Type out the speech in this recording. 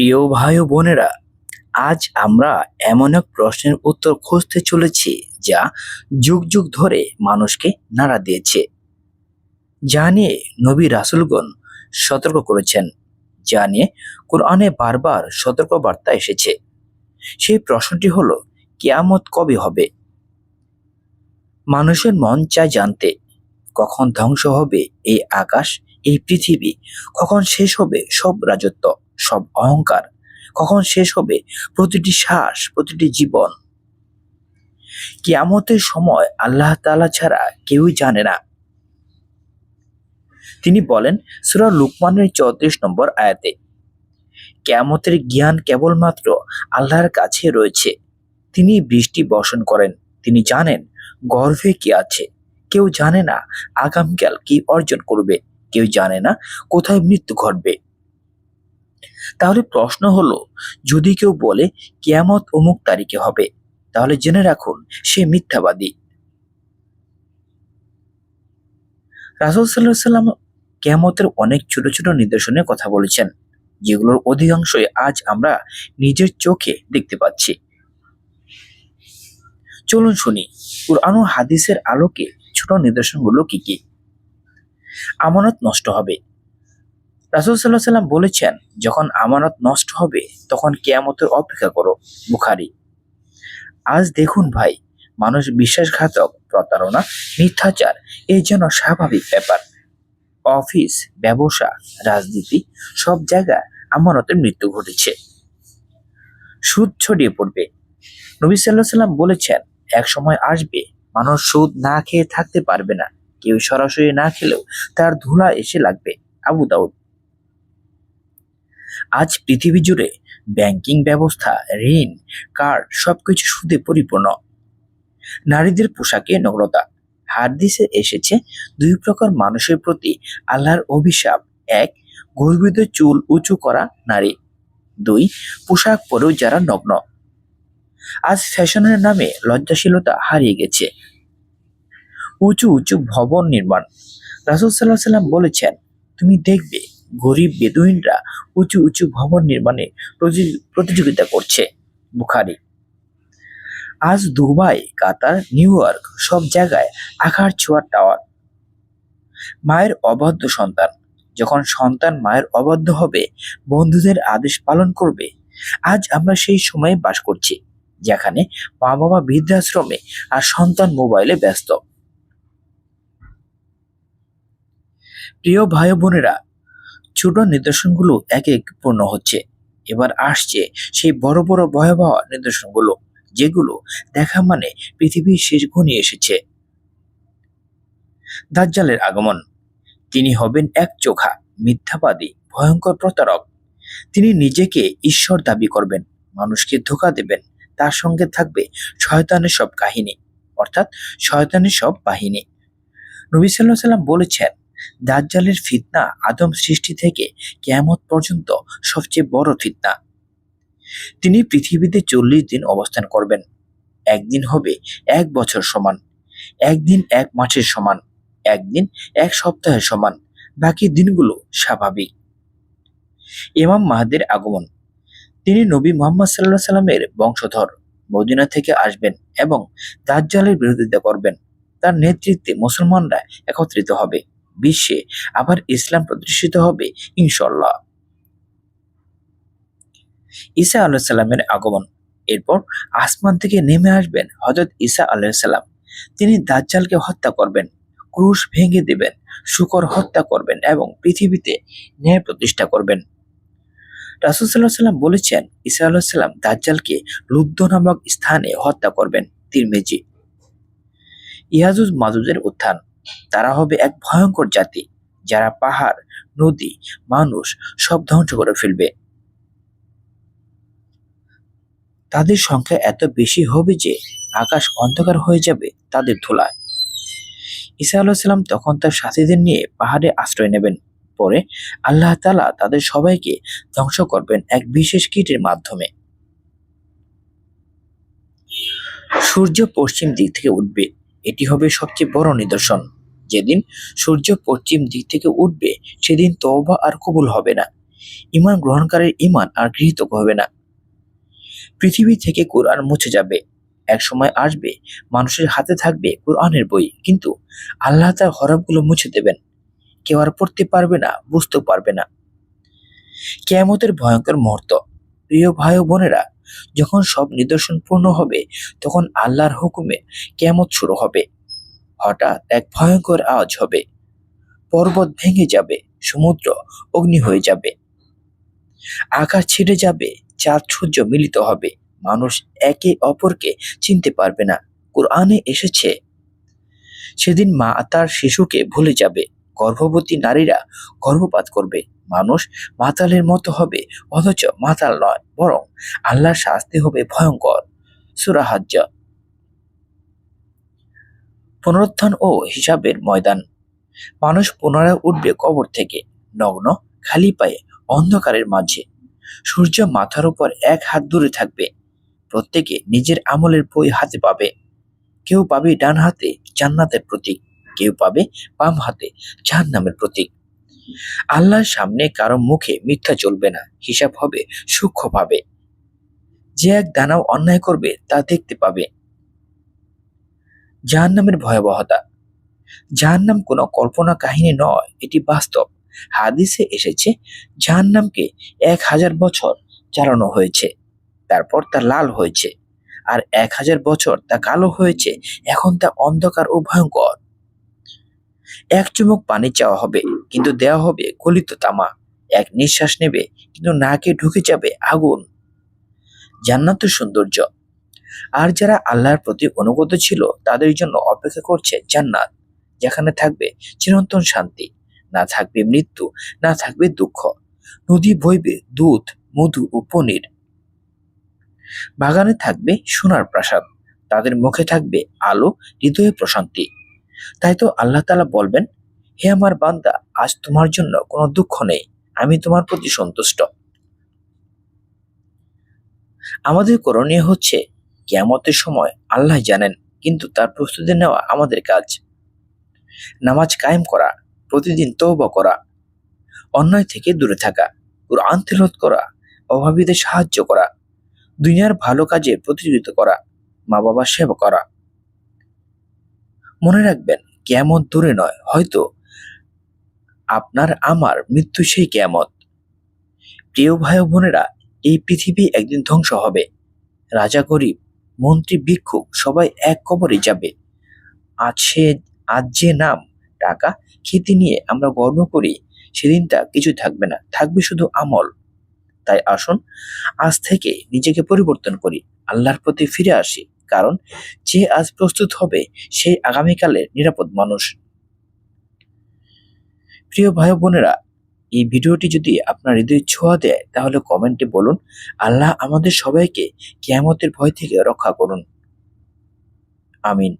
প্রিয় ভাই ও বোনেরা, আজ আমরা এমন এক প্রশ্নের উত্তর খুঁজতে চলেছি যা যুগ যুগ ধরে মানুষকে নাড়া দিয়েছে। যা নিয়ে নবী রাসুলগণ সতর্ক করেছেন, যা নিয়ে কোরআনে বারবার সতর্ক বার্তা এসেছে। সেই প্রশ্নটি হলো, কিয়ামত কবে হবে? মানুষের মন চায় জানতে, কখন ধ্বংস হবে এই আকাশ, এই পৃথিবী, কখন শেষ হবে সব রাজত্ব। সব অহংকার। কখন শেষ হবে? প্রতিটি শ্বাস, প্রতিটি জীবন। কিয়ামতের সময় আল্লাহ তাআলা ছাড়া কেউই জানে না। তিনি বলেন, সূরা লুকমানের চৌত্রিশ নম্বর আয়াতে, কেয়ামতের জ্ঞান কেবলমাত্র আল্লাহর কাছে রয়েছে। তিনি বৃষ্টি বর্ষণ করেন। তিনি জানেন, গর্ভে কি আছে। কেউ জানে না আগামীকাল কি অর্জন করবে। কেউ জানে না কোথায় মৃত্যু ঘটবে। তাহলে প্রশ্ন হলো, যদি কেউ বলে কিয়ামত অমুক তারিখে হবে, তাহলে জেনে রাখুন সে মিথ্যাবাদী। রাসুল সাল্লাম কেয়ামতের অনেক ছোট ছোট নিদর্শনের কথা বলেছেন, যেগুলোর অধিকাংশই আজ আমরা নিজের চোখে দেখতে পাচ্ছি। চলুন শুনি, কুরআন হাদিসের আলোকে ছোট নিদর্শনগুলো কি কি? আমানত নষ্ট হবে রাসুল সাল্লাহ সাল্লাম বলেছেন, যখন আমানত নষ্ট হবে, তখন কেয়ামতের অপেক্ষা করো। বুখারি। আজ দেখুন ভাই, মানুষ বিশ্বাসঘাতক, প্রতারণা, মিথ্যাচার এই যেন স্বাভাবিক ব্যাপার। অফিস, ব্যবসা, রাজনীতি, সব জায়গায় আমানতের মৃত্যু ঘটেছে। সুদ ছড়িয়ে পড়বে। নবী সাল্লাহ সাল্লাম বলেছেন, এক সময় আসবে, মানুষ সুদ না খেয়ে থাকতে পারবে না। কেউ সরাসরি না খেলেও তার ধুলা এসে লাগবে। আবু দাউদ আজ পৃথিবী জুড়ে ব্যাংকিং ব্যবস্থা, ঋণ, কার্ড সবকিছু সুদে পরিপূর্ণ। নারীদের পোশাকে নগ্নতা হাদিসে এসেছে, দুই প্রকার মানুষের প্রতি আল্লাহর অভিশাপ। এক গর্বিত চুল উঁচু করা নারী। দুই, পোশাক পরেও যারা নগ্ন। আজ ফ্যাশনের নামে লজ্জাশীলতা হারিয়ে গেছে। উঁচু উঁচু ভবন নির্মাণ। রাসুল সাল্লাহ সাল্লাম বলেছেন, তুমি দেখবে গরিব বেদুইনরা উঁচু উঁচু ভবন নির্মাণে প্রতি- প্রতিযোগিতা করছে বুখারি। আজ দুবাই, কাতার, নিউ ইয়র্ক সব জায়গায় আকার ছোঁয়ার টাওয়ার। মায়ের অবাধ্য সন্তান। যখন সন্তান মায়ের অবাধ্য হবে, বন্ধুদের আদেশ পালন করবে, আজ আমরা সেই সময়ে বাস করছি, যেখানে মা বাবা বৃদ্ধাশ্রমে আর সন্তান মোবাইলে ব্যস্ত। প্রিয় ভাই বোনেরা ছোট নিদর্শনগুলো এক এক পূর্ণ হচ্ছে। এবার আসছে সেই বড় বড় ভয়াবহ নিদর্শনগুলো, যেগুলো দেখা মানে পৃথিবীর শেষ ঘনিয়ে এসেছে। দাজ্জালের আগমন। তিনি হবেন এক চোখা, মিথ্যাবাদী, ভয়ঙ্কর প্রতারক। তিনি নিজেকে ঈশ্বর দাবি করবেন, মানুষকে ধোকা দেবেন, তার সঙ্গে থাকবে শয়তানের সব কাহিনী, অর্থাৎ শয়তানের সব বাহিনী। নবী সাল্লাহ সাল্লাম বলেছেন দাজ্জালের ফিতনা আদম সৃষ্টি থেকে কেয়ামত পর্যন্ত সবচেয়ে বড় ফিতনা। তিনি পৃথিবীতে চল্লিশ দিন অবস্থান করবেন। একদিন হবে এক বছর সমান, একদিন এক মাসের সমান, একদিন এক সপ্তাহের সমান, বাকি দিনগুলো স্বাভাবিক। ইমাম মাহাদের আগমন। তিনি নবী মোহাম্মদ সাল্লাহ সাল্লামের বংশধর, মদিনা থেকে আসবেন এবং দাজ্জালের বিরোধিতা করবেন। তার নেতৃত্বে মুসলমানরা একত্রিত হবে। বিশ্বে আবার ইসলাম প্রতিষ্ঠিত হবে ইনশাল্লাহ ঈসা আল্লাহ সাল্লামের আগমন। এরপর আসমান থেকে নেমে আসবেন হজরত ঈসা আল্লাহ সাল্লাম তিনি দাজ্জালকে হত্যা করবেন, ক্রুশ ভেঙে দেবেন, শুকর হত্যা করবেন এবং পৃথিবীতে ন্যায় প্রতিষ্ঠা করবেন। রাসুল সাল্লাহ সাল্লাম বলেছেন, ঈসা আল্লাহ সাল্লাম দাজ্জালকে লুব্ধ নামক স্থানে হত্যা করবেন। তিরমেজি। ইয়াজুজ মাজুজের উত্থান। তারা হবে এক ভয়ঙ্কর জাতি, যারা পাহাড়, নদী, মানুষ সব ধ্বংস করে ফেলবে। তাদের সংখ্যা এত বেশি হবে যে আকাশ অন্ধকার হয়ে যাবে তাদের ধুলায়। ঈসা আলাহিসাল্লাম তখন তার সাথীদের নিয়ে পাহাড়ে আশ্রয় নেবেন। পরে আল্লাহ তালা তাদের সবাইকে ধ্বংস করবেন এক বিশেষ কীটের মাধ্যমে। সূর্য পশ্চিম দিক থেকে উঠবে। এটি হবে সবচেয়ে বড় নিদর্শন। যেদিন সূর্য পশ্চিম দিক থেকে উঠবে, সেদিন তওবা আর কবুল হবে না। ইমান গ্রহণকারীর ইমান আর গৃহীত হবে না। পৃথিবী থেকে কোরআন মুছে যাবে। এক সময় আসবে, মানুষের হাতে থাকবে কোরআনের বই, কিন্তু আল্লাহ তার হরফগুলো মুছে দেবেন। কেউ আর পড়তে পারবে না, বুঝতেও পারবে না। কেয়ামতের ভয়ঙ্কর মুহূর্ত। প্রিয় ভাই বোনেরা যখন সব নিদর্শন পূর্ণ হবে, তখন আল্লাহর হুকুমে কেয়ামত শুরু হবে। হঠাৎ এক ভয়ঙ্কর আওয়াজ হবে। পর্বত ভেঙে যাবে, সমুদ্র অগ্নি হয়ে যাবে। আকাশ ছিঁড়ে যাবে, চাঁদ সূর্য মিলিত হবে। মানুষ একে অপরকে চিনতে পারবে না। কোরআনে এসেছে, সেদিন মা তার শিশুকে ভুলে যাবে। গর্ভবতী নারীরা গর্ভপাত করবে। মানুষ মাতালের মতো হবে, অথচ মাতাল নয়, বরং আল্লাহর শাস্তি হবে ভয়ঙ্কর। সুরাহাজ্য পুনরুত্থান ও হিসাবের ময়দান। মানুষ পুনরায় উঠবে কবর থেকে, নগ্ন, খালি পায়ে, অন্ধকারের মাঝে। সূর্য মাথার উপর এক হাত দূরে থাকবে, প্রত্যেকে নিজের আমলের বই হাতে পাবে। কেউ পাবে ডান হাতে জান্নাতের প্রতীক, কেউ পাবে বাম হাতে জাহান্নামের প্রতীক। আল্লাহর সামনে কারও মুখে মিথ্যা চলবে না, হিসাব হবে সূক্ষ্মভাবে যে এক দানাও অন্যায় করবে, তা দেখতে পাবে। জাহান্নামের ভয়াবহতা। জাহান্নাম কোনো কল্পনা কাহিনী নয়, এটি বাস্তব। হাদিসে এসেছে, জাহান্নামকে এক হাজার বছর চালানো হয়েছে, তারপর তা লাল হয়েছে, আর এক হাজার বছর তা কালো হয়েছে, এখন তা অন্ধকার ও ভয়ঙ্কর। এক চুমুক পানি চাওয়া হবে কিন্তু দেওয়া হবে গলিত তামা। এক নিঃশ্বাস নেবে, কিন্তু নাকে ঢুকে যাবে আগুন। জান্নাত সৌন্দর্য। আর যারা আল্লাহর প্রতি অনুগত ছিল, তাদের জন্য অপেক্ষা করছে জান্নাত, যেখানে থাকবে চিরন্তন শান্তি, না থাকবে মৃত্যু, না থাকবে দুঃখ। নদী বইবে দুধ, মধু ও পনির। বাগানে থাকবে সোনার প্রাসাদ, তাদের মুখে থাকবে আলো, হৃদয়ে প্রশান্তি। তাই তো আল্লাহ তালা বলবেন হে আমার বান্দা, আজ তোমার জন্য কোনো দুঃখ নেই, আমি তোমার প্রতি সন্তুষ্ট। আমাদের করণীয় হচ্ছে, কেয়ামতের সময় আল্লাহ জানেন, কিন্তু তার প্রস্তুতি নেওয়া আমাদের কাজ। নামাজ কায়েম করা, প্রতিদিন তওবা করা, অন্যায় থেকে দূরে থাকা, কোরআন তেলাওয়াত করা, অভাবীদের সাহায্য করা, দুনিয়ার ভালো কাজে প্রতিযোগিতা করা মা বাবার সেবা করা। মনে রাখবেন, কেয়ামত দূরে নয়, হয়তো আপনার, আমার মৃত্যু সেই কেয়ামত। প্রিয় ভাই বোনেরা, এই পৃথিবী একদিন ধ্বংস হবে। রাজা গরিব, মন্ত্রী ভিক্ষুক, সবাই এক কবরে যাবে। আজ সে, আজ যে নাম, টাকা, খেতে নিয়ে আমরা গর্ব করি সেদিনটা কিছু থাকবে না, থাকবে শুধু আমল। তাই আসুন, আজ থেকে নিজেকে পরিবর্তন করি, আল্লাহর প্রতি ফিরে আসি, কারণ যে আজ প্রস্তুত হবে সেই আগামীকালের নিরাপদ মানুষ। প্রিয় ভাই বোনেরা, এই ভিডিওটি যদি আপনার হৃদয় ছোঁয়া দেয়, তাহলে কমেন্টে বলুন। আল্লাহ আমাদের সবাইকে কেয়ামতের ভয় থেকে রক্ষা করুন। আমিন।